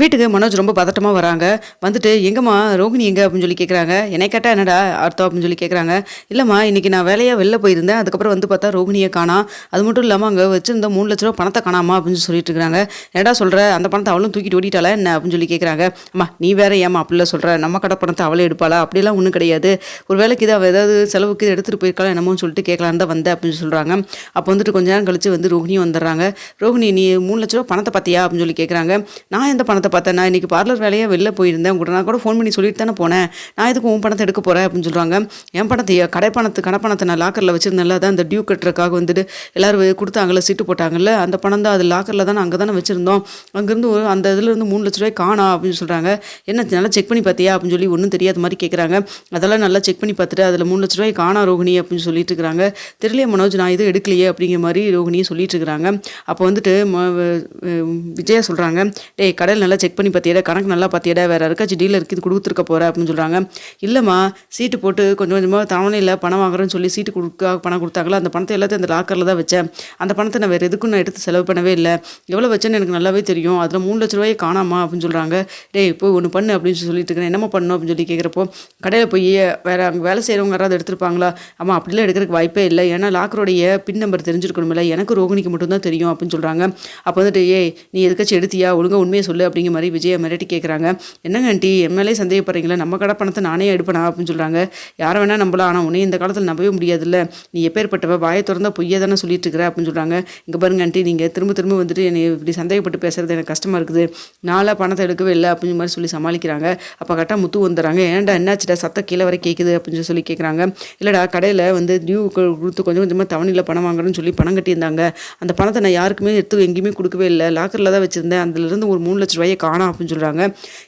வீட்டுக்கு மனோஜ் ரொம்ப பதட்டமாக வராங்க. வந்துட்டு எங்கம்மா ரோகிணி எங்கே? அப்படின்னு சொல்லி கேட்குறாங்க என்னை கேட்டால் என்னடா அர்த்தம்? அப்படின்னு சொல்லி கேட்குறாங்க இல்லைம்மா இன்றைக்கி நான் வேலையாக வெளில போயிருந்தேன். அதுக்கப்புறம் வந்து பார்த்தா ரோகிணியை காணா. அது மட்டும் இல்லாமல் அங்கே வச்சுருந்த மூணு லட்ச ரூபா பணத்தை காணாமா? அப்படின்னு சொல்லி சொல்லிட்டு இருக்கிறாங்க என்னடா சொல்கிற அந்த பணத்தை அவளும் தூக்கிட்டு ஓடிட்டாளா என்ன? அப்படின்னு சொல்லி கேட்குறாங்க அம்மா நீ வேற ஏமா அப்படிலாம் சொல்கிற நம்ம கடை பணத்தை அவளே எடுப்பாளா? அப்படிலாம் ஒன்றும் கிடையாது. ஒரு வேலைக்கு இதை ஏதாவது செலவுக்கு எடுத்துகிட்டு போயிருக்கலாம் என்னமோன்னு சொல்லிட்டு கேட்கலான்னு தான் வந்தேன் அப்படின்னு சொல்கிறாங்க அப்போ வந்துட்டு கொஞ்ச நேரம் கழிச்சு வந்து ரோகிணியும் வந்துடுறாங்க. ரோகிணி நீ மூணு லட்ச ரூபா பணத்தை பார்த்தியா? அப்படின்னு சொல்லி கேட்குறாங்க நான் எந்த பணத்தை பார்த்தேன் நான் இன்றைக்கி பார்லர் வேலையாக வெளில போயிருந்தேன். உங்கள்கிட்ட நான் கூட ஃபோன் பண்ணி சொல்லிட்டு தானே போனேன். நான் எதுக்கு உன் பணத்தை எடுக்க போகிறேன் அப்படின்னு சொல்கிறாங்க என் பணத்தை கடை பணத்து கடை பணத்தை நான் லாக்கரில் வச்சுருந்தேன்ல அதான் அந்த டியூ கட்டுறதுக்காக வந்துட்டு எல்லாரும் கொடுத்தாங்கள கொடுத்தாங்கல்ல சீட்டு போட்டாங்கல்ல அந்த பணம் தான் அது லாக்கரில் தான் அங்கே தானே வச்சுருந்தோம். அங்கேருந்து ஒரு- அந்த இதுலேருந்து மூணு லட்ச ரூபாய் காணா அப்படின்னு சொல்கிறாங்க என்ன நல்லா செக் பண்ணி பார்த்தியா அப்படின்னு சொல்லி ஒன்றும் தெரியாத மாதிரி கேட்குறாங்க அதெல்லாம் நல்லா செக் பண்ணி பார்த்துட்டு அதில் மூணு லட்ச ரூபாய் காணா ரோகிணி அப்படின்னு சொல்லிட்டு இருக்கிறாங்க. தெரியலையே மனோஜ் நான் இது எடுக்கலையே அப்படிங்கிற மாதிரி ரோகிணியும் சொல்லிட்டு இருக்கிறாங்க. அப்போ வந்துட்டு ம- விஜயா சொல்கிறாங்க டேய் கடையில் நல்லா செக் பண்ணி பார்த்தியடா கணக்கு நல்லா பார்த்தியடா வேறு யாருக்காச்சும் டீலருக்கு இது கொடுத்துருக்க போகிற அப்படின்னு சொல்கிறாங்க இல்லைம்மா சீட்டு போட்டு கொஞ்சம் கொஞ்சமாக தவணையில் பணம் வாங்குறேன்னு சொல்லி சீட்டு கொடுக்க பணம் கொடுத்தாங்களா? அந்த பணத்தை எல்லாத்தையும் அந்த லாக்கரில் தான் வச்சேன். அந்த பணத்தை நான் வேறு எதுக்கும் நான் எடுத்து செலவு பண்ணவே இல்லை. எவ்வளோ வச்சேன்னு எனக்கு நல்லாவே தெரியும். அதில் மூணு லட்ச ரூபாயை காணாமா அப்படின்னு சொல்கிறாங்க டேய் போய் ஒன்று பண்ணு அப்படின்னு சொல்லிட்டு இருக்கிறேன் என்னம்மா பண்ணும் அப்படின்னு சொல்லி கேட்குறப்போ கடையில் போய் வேறு அங்கே வேலை செய்கிறவங்க யாராவது எடுத்திருப்பாங்களா? ஆமாம் அப்படிலாம் எடுக்கிறதுக்கு வாய்ப்பே இல்லை. ஏன்னா லாக்கருடைய பின் நம்பர் தெரிஞ்சிருக்கணும்ல. எனக்கு ரோகிணிக்கு மட்டும்தான் தெரியும் அப்படின்னு சொல்கிறாங்க அப்போ வந்துட்டு ஏய் நீ எதுக்காச்சும் எடுத்தியா? ஒழுங்காக உண்மையை சொல்லு அப்படிங்கிற மாதிரி விஜயை மிரட்டி கேட்குறாங்க என்னங்க ஆண்டி எம்எல்ஏ சந்தேகப்படுறீங்களா நம்ம கடை பணத்தை நானே எடுப்பேனா அப்படின்னு சொல்கிறாங்க யாரை வேணால் நம்பலாம் ஆனால் உன்னை இந்த காலத்தில் நம்பவே முடியாதுல்ல. நீ எப்பேற்பட்டவ வாயை திறந்தா பொய்யா தானே சொல்லிட்டு இருக்கிற அப்படின்னு சொல்கிறாங்க இங்கே பாருங்க ஆண்டி நீங்கள் திரும்ப திரும்ப வந்துட்டு என்னை இப்படி சந்தேகப்பட்டு பேசுறது எனக்கு கஷ்டமாக இருக்குது. நாளாக பணத்தை எடுக்கவே இல்லை அப்படிங்கிற மாதிரி சொல்லி சமாளிக்கிறாங்க. அப்போ கரெக்டாக முத்து வந்துடுறாங்க. ஏன்டா என்னாச்சுடா சத்தம் கீழே வரை கேட்குது அப்படின்னு சொல்லி கேட்குறாங்க இல்லைடா கடையில் வந்து டியூ கொடுத்து கொஞ்சம் கொஞ்சமாக தவணையில் பணம் வாங்கணும்னு சொல்லி பணம் கட்டியிருந்தாங்க. அந்த பணத்தை நான் யாருக்குமே எடுத்து எங்கேயுமே கொடுக்கவே இல்லை. லாக்கரில் தான் வச்சுருந்தேன். அதுலேருந்து ஒரு மூணு லட்ச ரூபாய் காணோம் அப்படின்னு சொல்கிறாங்க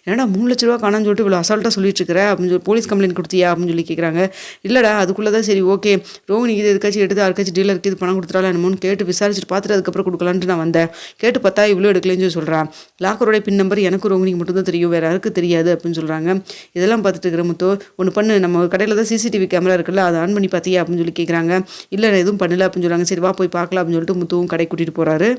என்னடா மூணு லட்ச ரூபா காணான்னு சொல்லிட்டு இவ்வளோ அசால்ட்டாக சொல்லிட்டு இருக்கிற அப்படின்னு சொல்லி போலீஸ் கம்ப்ளைண்ட் கொடுத்தியா அப்படின்னு சொல்லி கேட்குறாங்க இல்லைடா அதுக்குள்ளே தான் சரி ஓகே ரோஹினி இது எதுக்காச்சும் எடுத்து யாருக்காச்சும் டீலருக்கு இது பணம் கொடுத்துட்டாலும் என்னமோன்னு கேட்டு விசாரிச்சுட்டு பார்த்துட்டு அதுக்கப்புறம் கொடுக்கலான்ட்டு நான் வந்தேன். கேட்டு பார்த்தா இவ்வளோ எடுக்கலன்னு சொல்லி சொல்கிறான் லாக்கரோட பின் நம்பர் எனக்கு ரோஹினிக்கு மட்டும்தான் தெரியும் வேறு யாருக்கு தெரியாது அப்படின்னு சொல்கிறாங்க இதெல்லாம் பார்த்துட்டு இருக்கிற முத்தோ ஒன்று பண்ணு நம்ம கடையில் தான் சிசிடிவி கேமரா இருக்குல்ல அதை ஆன் பண்ணி பார்த்தியா அப்படின்னு சொல்லி கேட்குறாங்க இல்லை நான் எதுவும் பண்ணல அப்படின்னு சொல்கிறாங்க சரி வா போய் பார்க்கலாம் அப்படின்னு சொல்லிட்டு முத்துவும் கடை கூட்டிகிட்டு போகிறாரு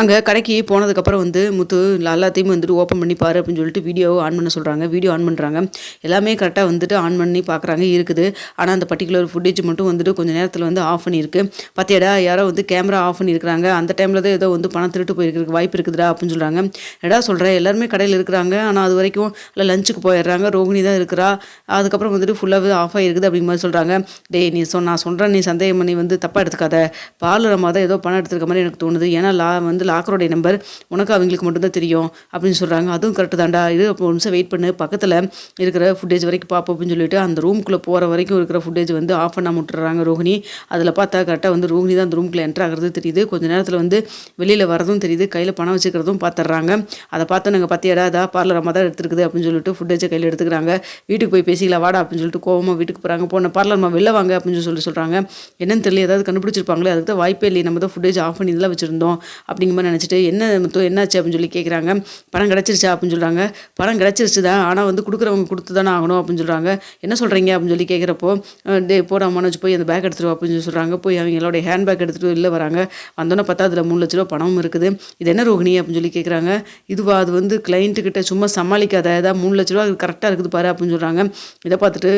அங்கே கடைக்கு போனதுக்கப்புறம் வந்து முத்து எல்லாத்தையும் வந்துட்டு ஓப்பன் பண்ணி பாரு அப்படின்னு சொல்லிட்டு வீடியோ ஆன் பண்ண சொல்கிறாங்க வீடியோ ஆன் பண்ணுறாங்க எல்லாமே கரெக்டாக வந்துட்டு ஆன் பண்ணி பார்க்குறாங்க இருக்குது. ஆனால் அந்த பர்டிகுலர் ஃபுட்டேஜ் மட்டும் வந்துட்டு கொஞ்சம் நேரத்தில் வந்து ஆஃப் பண்ணியிருக்கு. பார்த்தியடா யாரோ வந்து கேமரா ஆஃப் பண்ணியிருக்கிறாங்க. அந்த டைமில் தான் ஏதோ வந்து பணம் திருட்டு போயிருக்கிறதுக்கு வாய்ப்பு இருக்குதுடா அப்படின்னு சொல்கிறாங்க எடா சொல்கிறேன் எல்லாருமே கடையில் இருக்கிறாங்க. ஆனால் அது வரைக்கும் இல்லை லஞ்சுக்கு போயிடுறாங்க. ரோகிணி தான் இருக்கிறா. அதுக்கப்புறம் வந்துட்டு ஃபுல்லாகவே ஆஃப் ஆகிருக்குது அப்படிங்கிற மாதிரி சொல்கிறாங்க டேய் நீ சொன்ன நான் சொல்கிறேன் நீ சந்தேகம் பண்ணி வந்து தப்பாக எடுத்துக்காத. பார்லர் அம்மா தான் ஏதோ பணம் எடுத்துருக்க மாதிரி எனக்கு தோணுது. ஏன்னா லா வந்து லாக்கரோடைய நம்பர் உனக்கு அவங்களுக்கு மட்டும்தான் தெரியும் அப்படின்னு சொல்கிறாங்க அதுவும் கரெக்டு தான்டா. இது அப்போ ஒரு நிமிஷம் வெயிட் பண்ணு. பக்கத்தில் இருக்கிற ஃபுட்டேஜ் வரைக்கும் பார்ப்போம் அப்படின்னு சொல்லிட்டு அந்த ரூம்குள்ளே போகிற வரைக்கும் இருக்கிற ஃபுட்டேஜ் வந்து ஆஃப் பண்ண முட்டுறாங்க ரோஹிணி. அதில் பார்த்தா கரெக்டாக வந்து ரோஹிணி தான் அந்த ரூமுக்குள்ளே என்ட்ரு ஆகிறது தெரியுது. கொஞ்ச நேரத்தில் வந்து வெளியில் வரதும் தெரியுது. கையில் பணம் வச்சுக்கிறதும் பார்த்துட்றாங்க அதை பார்த்து நாங்கள் பார்த்தியாடா அதா பார்லர் அம்மா தான் எடுத்துருக்குது அப்படின்னு சொல்லிட்டு ஃபுட்டேஜை கையில் எடுத்துக்கிறாங்க. வீட்டுக்கு போய் பேசிக்கலாம் வாடா அப்படின்னு சொல்லிட்டு கோவமாக வீட்டுக்கு போகிறாங்க போன பார்லர் அம்மா வெளில வாங்க அப்படின்னு சொல்லி சொல்கிறாங்க என்னன்னு தெரியல. ஏதாவது கண்டுபிடிச்சிருப்பாங்களே. அதுக்கு தான் வாய்ப்பே இல்லை நம்ம தான் ஃபுட்டேஜ் ஆஃப் பண்ணி இதெல்லாம் வச்சுருந்தோம் அப்படிங்கிற மாதிரி நினச்சிட்டு என்ன முத்து என்னாச்சு? அப்படின்னு சொல்லி கேட்குறாங்க பணம் கிடச்சிருச்சா? அப்படின்னு சொல்கிறாங்க பணம் கிடச்சிருச்சு தான் ஆனால் வந்து கொடுக்குறவங்க கொடுத்து தானே ஆகணும். அப்படின்னு சொல்கிறாங்க என்ன சொல்கிறீங்க அப்படின்னு சொல்லி கேட்குறப்போ டே போடா மனோஜ் போய் அந்த பேக் எடுத்துருவோம் அப்படின்னு சொல்லி சொல்கிறாங்க போய் அவங்களோட ஹேண்ட் பேக் எடுத்துகிட்டு வெளில வராங்க. வந்தோன்னே பார்த்தா அதில் மூணு லட்ச ரூபா பணமும் இருக்குது. இது என்ன ரோகிணி? அப்படின்னு சொல்லி கேட்குறாங்க இதுவா அது வந்து கிளைண்ட்டுக்கிட்ட சும்மா சமாளிக்காத. ஏதாவது மூணு லட்ச ரூபா கரெக்டாக இருக்குது பாரு. அப்படின்னு சொல்கிறாங்க இதை பார்த்துட்டு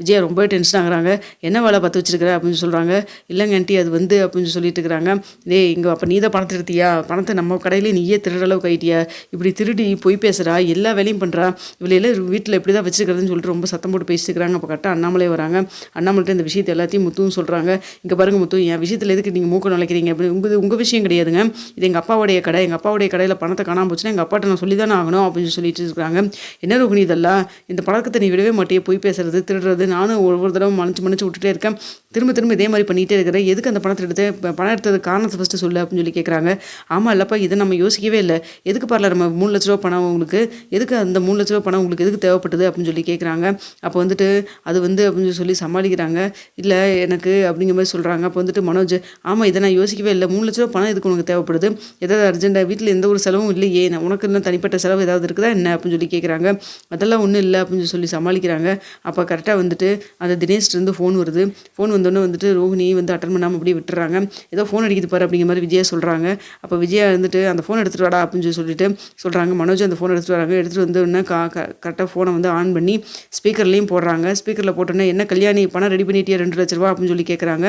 விஜயா ரொம்ப டென்ஷன் ஆகுறாங்க. என்ன வேலை பார்த்து வச்சிருக்கிற? அப்படின்னு சொல்கிறாங்க இல்லைங்க ஆண்டி அது வந்து அப்படின்னு சொல்லிட்டு இருக்கிறாங்க. டேய் இங்கே அப்போ நீ தான் பணத்தை எடுத்தியா? பணத்தை நம்ம கடையிலே நீயே திருடுற அளவுக்கு ஆயிட்டியா? இப்படி திருடி பொய் பேசுகிறா எல்லா வேலையும் பண்ணுறா இவளையெல்லாம் வீட்டில் எப்படி தான் வச்சிருக்கிறதுன்னு சொல்லிட்டு ரொம்ப சத்தம் போட்டு பேசிக்கிறாங்க அப்போ கரெக்டாக அண்ணாமலை வராங்க. அண்ணாமலைட்டு இந்த விஷயத்தை எல்லாத்தையும் முத்துன்னு சொல்கிறாங்க இங்கே பாருங்க முத்து என் விஷயத்தில் எதுக்கு நீங்கள் மூக்க நுழைக்கிறீங்க? அப்படி உங்கள் உங்கள் விஷயம் கிடையாதுங்க. இது எங்கள் அப்பாவுடைய கடை. எங்கள் அப்பாவுடைய கடையில் பணத்தை காணாமல் போச்சுன்னா எங்கள் அப்பாட்ட நான் சொல்லி தானே ஆகணும் அப்படின்னு சொல்லிட்டு இருக்கிறாங்க என்ன ரோகிணி இதெல்லாம்? இந்த பழக்கத்தை நீ விடவே மாட்டே பொய் பேசுறது திருடுறது. நானும் ஒவ்வொரு தடவை மன்னிச்சு மன்னிச்சு விட்டுட்டே இருக்கேன். திரும்ப திரும்ப இதே மாதிரி பண்ணிகிட்டே இருக்கிறேன். எதுக்கு அந்த பணத்தை எடுத்து பணம் எடுத்தது காரணத்தை ஃபஸ்ட்டு சொல்லு அப்படின்னு சொல்லி கேட்குறாங்க ஆமாம் இல்லைப்பா இதை நம்ம யோசிக்கவே இல்லை. எதுக்கு பார்ல நம்ம மூணு லட்ச ரூபா பணம் உங்களுக்கு எதுக்கு அந்த மூணு லட்ச ரூபா பணம் உங்களுக்கு எதுக்கு தேவைப்பட்டது அப்படின்னு சொல்லி கேட்குறாங்க அப்போ வந்துட்டு அது வந்து அப்படின்னு சொல்லி சமாளிக்கிறாங்க. இல்லை எனக்கு அப்படிங்கிற மாதிரி சொல்கிறாங்க அப்போ வந்துட்டு மனோஜ் ஆமாம் இதை நான் யோசிக்கவே இல்லை. மூணு லட்ச ரூபா பணம் எதுக்கு உனக்கு தேவைப்படுது? ஏதாவது அர்ஜென்ட்டாக வீட்டில் எந்த ஒரு செலவும் இல்லையே. நான் உனக்கு இன்னும் தனிப்பட்ட செலவு ஏதாவது இருக்குதா என்ன? அப்படின்னு சொல்லி கேட்குறாங்க அதெல்லாம் ஒன்றும் இல்லை அப்படின்னு சொல்லி சமாளிக்கிறாங்க. அப்போ கரெக்டாக வந்துட்டு அந்த தினேஷ்லேருந்து ஃபோன் வருது. ஃபோன் வந்தோடனே வந்துட்டு ரோஹிணி வந்து அட்டன் பண்ணாமல் அப்படியே விட்டுறாங்க. ஏதோ ஃபோன் அடிக்குது பாரு அப்படிங்கிற மாதிரி விஜயா சொல்கிறாங்க அப்போ அப்போ விஜயா இருந்துட்டு அந்த ஃபோன் எடுத்துகிட்டு வாடா அப்படின்னு சொல்லி சொல்லிட்டு சொல்கிறாங்க மனோஜ் அந்த ஃபோன் எடுத்துகிட்டு வராங்க. எடுத்துகிட்டு வந்து உடனே கா கரெக்டாக ஃபோனை வந்து ஆன் பண்ணி ஸ்பீக்கர்லேயும் போடுறாங்க. ஸ்பீக்கரில் போட்டோன்னே என்ன கல்யாணி பணம் ரெடி பண்ணிட்டியா? ரெண்டு லட்ச ரூபா அப்படின்னு சொல்லி கேட்குறாங்க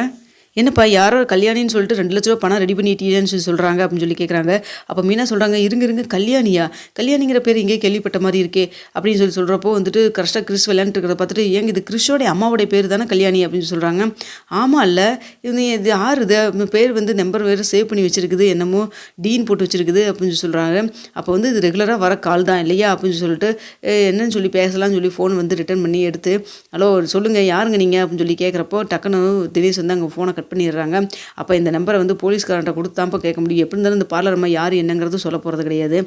என்னப்பா யாரோ கல்யாணின்னு சொல்லிட்டு ரெண்டு லட்ச ரூபா பணம் ரெடி பண்ணிட்டீங்கன்னு சொல்லி சொல்கிறாங்க அப்படின்னு சொல்லி கேட்குறாங்க அப்போ மீனா சொல்கிறாங்க இருங்க இருங்க கல்யாணியா? கல்யாணிங்கிற பேர் இங்கே கேள்விப்பட்ட மாதிரி இருக்கே அப்படின்னு சொல்லி சொல்கிறப்போ வந்துட்டு கரெக்டாக கிறிஸ் விளையாண்டுட்டு இருக்கிறத பார்த்துட்டு ஏங்க இது கிறிஷோடைய அம்மாவோடைய பேர் தானே கல்யாணி அப்படின்னு சொல்கிறாங்க ஆமாம் இல்லை இது இது யார் இது? பேர் வந்து நம்பர் வேறு சேவ் பண்ணி வச்சிருக்குது என்னமோ டீன் போட்டு வச்சுருக்குது அப்படின்னு சொல்லி சொல்கிறாங்க அப்போ வந்து இது ரெகுலராக வர கால் தான் இல்லையா அப்படின்னு சொல்லிட்டு என்னன்னு சொல்லி பேசலாம்னு சொல்லி ஃபோன் வந்து ரிட்டர்ன் பண்ணி எடுத்து ஹலோ சொல்லுங்கள் யாருங்க நீங்கள் அப்படின்னு சொல்லி கேட்குறப்போ டக்குன்னு தினேஷ் வந்து அங்கே ஃபோனை கட் கட் பண்ணிடுறாங்க. அப்போ இந்த நம்பரை வந்து போலீஸ்காரன்ட்ட கொடுத்தாப்போ கேட்க முடியும். எப்படி இருந்தாலும் இந்த பார்லர் அம்மா யார் என்னங்கிறது சொல்ல போகிறது கிடையாது.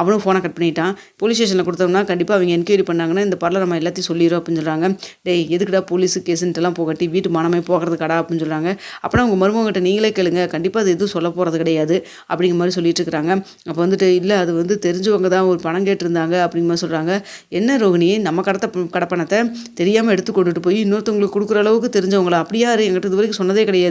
அவனும் ஃபோனை கட் பண்ணிட்டான். போலீஸ் ஸ்டேஷனில் கொடுத்தோம்னா கண்டிப்பாக அவங்க என்கொயரி பண்ணாங்கன்னா இந்த பார்லர் அம்மா எல்லாத்தையும் சொல்லிடும் அப்படின்னு சொல்கிறாங்க டேய் எதுக்குடா போலீஸ் கேஸுன்ட்டுலாம் போகட்டி வீட்டு மானமே போகிறது கடா அப்படின்னு சொல்கிறாங்க அப்புறம் அவங்க மருமகிட்ட நீங்களே கேளுங்க. கண்டிப்பாக அது எதுவும் சொல்ல போகிறது கிடையாது அப்படிங்கிற மாதிரி சொல்லிட்டு இருக்கிறாங்க அப்போ வந்துட்டு இல்லை அது வந்து தெரிஞ்சவங்க தான் ஒரு பணம் கேட்டிருந்தாங்க அப்படிங்கிற மாதிரி சொல்கிறாங்க என்ன ரோகிணி? நம்ம கடத்த கடப்பணத்தை தெரியாமல் எடுத்து கொண்டுட்டு போய் இன்னொருத்தவங்களுக்கு கொடுக்குற அளவுக்கு தெரிஞ்சவங்களா? அப்படியா யாரு? என்கிட்ட இது வரைக்கும் சொன்னதே கிடையாது.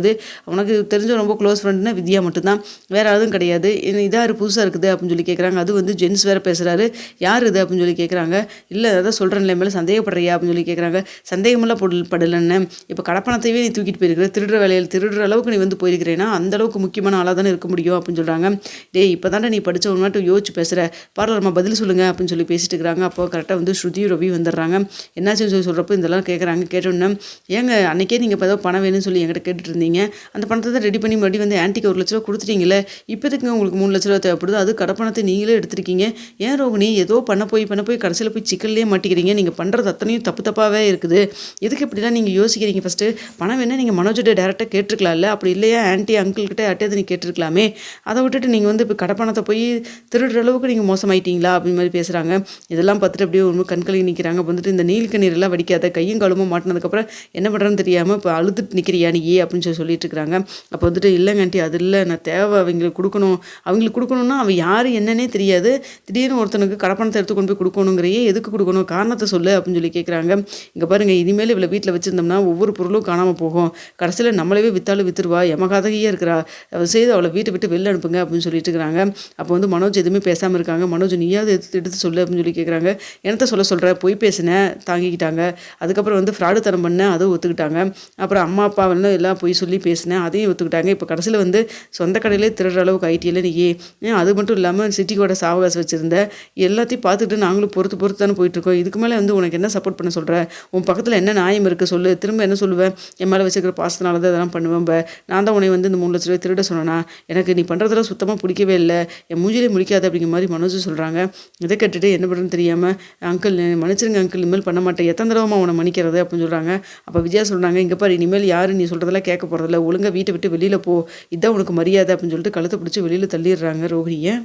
உனக்கு தெரிஞ்ச ரொம்ப க்ளோஸ் ஃப்ரெண்டுனா வித்யா மட்டும்தான். வேறு யாரும் கிடையாது. என்ன இதாக புதுசாக இருக்குது அப்படின்னு சொல்லி கேட்குறாங்க அது வந்து ஜென்ஸ் வேறு பேசுகிறாரு யார் இது அப்படின்னு சொல்லி கேட்குறாங்க இல்லை அதான் சொல்கிற நிலைமையில சந்தேகப்படுறியா அப்படின்னு சொல்லி கேட்குறாங்க சந்தேகமெல்லாம் படல் படலன்னு இப்போ கடப்பணத்தையே நீ தூக்கிட்டு போயிருக்கிற. திருடுற வேலையில் திருடுற அளவுக்கு நீ வந்து போயிருக்கிறேன்னா அந்த அளவுக்கு முக்கியமான ஆளாக தானே இருக்க முடியும் அப்படின்னு சொல்கிறாங்க டேய் இப்போ தானே நீ படித்த ஒரு மட்டும் யோசிச்சு பேசுகிற பார்லர்மா பதில் சொல்லுங்கள் அப்படின்னு சொல்லி பேசிட்டு இருக்கிறாங்க. அப்போ கரெக்டாக வந்து ஸ்ருதி ரவி வந்துடுறாங்க. என்னாச்சுன்னு சொல்லி சொல்கிறப்போ இதெல்லாம் கேட்குறாங்க கேட்டோன்னே ஏங்க அன்றைக்கே நீங்கள் இப்போ ஏதோ பணம் வேணும்னு சொல்லி என்கிட்ட கேட்டுட்டு இருந்தீங்க. அந்த பணத்தை தான் ரெடி பண்ணி மறுபடியும் வந்து ஆன்ட்டிக்கு ஒரு லட்ச ரூபா கொடுத்துட்டீங்களே இப்போதுக்கு உங்களுக்கு மூணு லட்ச ரூபா தேவைப்படுது அது கடப்பணத்தை நீங்களே எடுத்திருக்கீங்க. ஏன் ரோகிணி ஏதோ பண்ண போய் பண்ண போய் கடைசியில் போய் சிக்கல்லே மாட்டிக்கிறீங்க. நீங்கள் பண்ணுறது அத்தனையும் தப்பு தப்பாகவே இருக்குது. எதுக்கு இப்படிலாம் நீங்கள் யோசிக்கிறீங்க ஃபஸ்ட்டு பணம் வேணால் நீங்கள் மனோஜிட்ட டேரெக்டாக கேட்டிருக்கலாம்ல. அப்படி இல்லையா? ஆன்ட்டி அங்கிள்கிட்ட யார்ட்டையாவது நீ கேட்டிருக்கலாமே. அதை விட்டுட்டு நீங்கள் வந்து இப்போ கடப்பணத்தை போய் திருடுற அளவுக்கு நீங்கள் மோசமாயிட்டீங்களா? அப்படின்னு மாதிரி பேசுகிறாங்க இதெல்லாம் பார்த்துட்டு அப்படியே ஒரு கண்கலி நிற்கிறாங்க வந்துட்டு இந்த நீல் கண்ணீரெல்லாம் வடிக்காத கையும் காலுமும் மாட்டினதுக்கப்புறம் என்ன பண்ணுறேன்னு தெரியாமல் இப்போ அழுதுட்டு நிற்கிறியா நீ? அப்படின்னு சொல்லி சொல்லிட்டு இருக்கிறாங்க அப்போ வந்துட்டு இல்லைங்கண்டி அது இல்லை. நான் தேவை அவங்களுக்கு கொடுக்கணும். அவங்களுக்கு கொடுக்கணும்னா அவன் யார் என்னன்னே தெரியாது. திடீர்னு ஒருத்தனுக்கு கடப்பணத்தை எடுத்து கொண்டு போய் கொடுக்கணுங்கிறையே எதுக்கு கொடுக்கணும்? காரணத்தை சொல்லு அப்படின்னு சொல்லி கேட்குறாங்க இங்கே பாருங்க இனிமேல் இவ்வளோ வீட்டில் வச்சுருந்தோம்னா ஒவ்வொரு பொருளும் காணாமல் போகும். கடைசியில் நம்மளவே வித்தாலும் வித்துருவா. எமகாதகையே இருக்கிறா. அவள் செய்து அவளை வீட்டை விட்டு வெளில அனுப்புங்க அப்படின்னு சொல்லிட்டு இருக்கிறாங்க அப்போ வந்து மனோஜ் எதுவுமே பேசாமல் இருக்காங்க. மனோஜ் நீயாவது எடுத்து எடுத்து சொல்லு அப்படின்னு சொல்லி கேட்குறாங்க என்னத்த சொல்ல சொல்கிற பொய் பேசினேன் தாங்கிக்கிட்டாங்க. அதுக்கப்புறம் வந்து ஃப்ராடு தரம் பண்ணேன் அதுவும் ஒத்துக்கிட்டாங்க. அப்புறம் அம்மா அப்பா வந்து எல்லாம் பொய் சொல்லி பேசினேன் அதையும் ஒத்துக்கிட்டாங்க. இப்போ கடைசியில் வந்து சொந்த கடையிலே திருடுற அளவுக்கு ஐடியில் நீயே அது மட்டும் இல்லாமல் சிட்டிக்கோட சாவகாசம் வச்சுருந்த எல்லாத்தையும் பார்த்துட்டு நாங்களும் பொறுத்து பொறுத்து தானே போயிட்டுருக்கோம் இதுக்கு மேலே வந்து உனக்கு என்ன சப்போர்ட் பண்ண சொல்கிற உன் பக்கத்தில் என்ன நியாயம் இருக்குது சொல்லு. திரும்ப என்ன சொல்லுவேன் என் மேலே வச்சுக்கிற பாசத்தினால தான் இதெல்லாம் பண்ணுவேன் இப்போ நான் தான் உன்னை வந்து இந்த மூணு லட்ச ரூபாய் திருட சொன்னேனா? எனக்கு நீ பண்ணுறதெல்லாம் சுத்தமாக பிடிக்கவே இல்லை. என் மூஞ்சிலே முடிக்காது அப்படிங்கிற மாதிரி மனோஜ் சொல்கிறாங்க இதை கேட்டுட்டு என்ன பண்ணுறதுன்னு தெரியாமல் அங்கிள் மன்னிச்சிருங்க அங்கிள் இனிமேல் பண்ண மாட்டேன். எத்தனை தடவை உன்னை மன்னிக்கிறது அப்படின்னு சொல்கிறாங்க அப்போ விஜயா சொல்கிறாங்க இங்கே பாரு இனிமேல் யாரும் நீ சொல்கிறதெல்லாம் கேட்க போகிறதில்ல ஒழுங்கா வீட்டை விட்டு வெளியில் போ. இதான் உனக்கு மரியாதை அப்படின்னு சொல்லிட்டு கழுத்தை பிடிச்சி வெளியில் தள்ளிடுறாங்க ரோஹிணியை.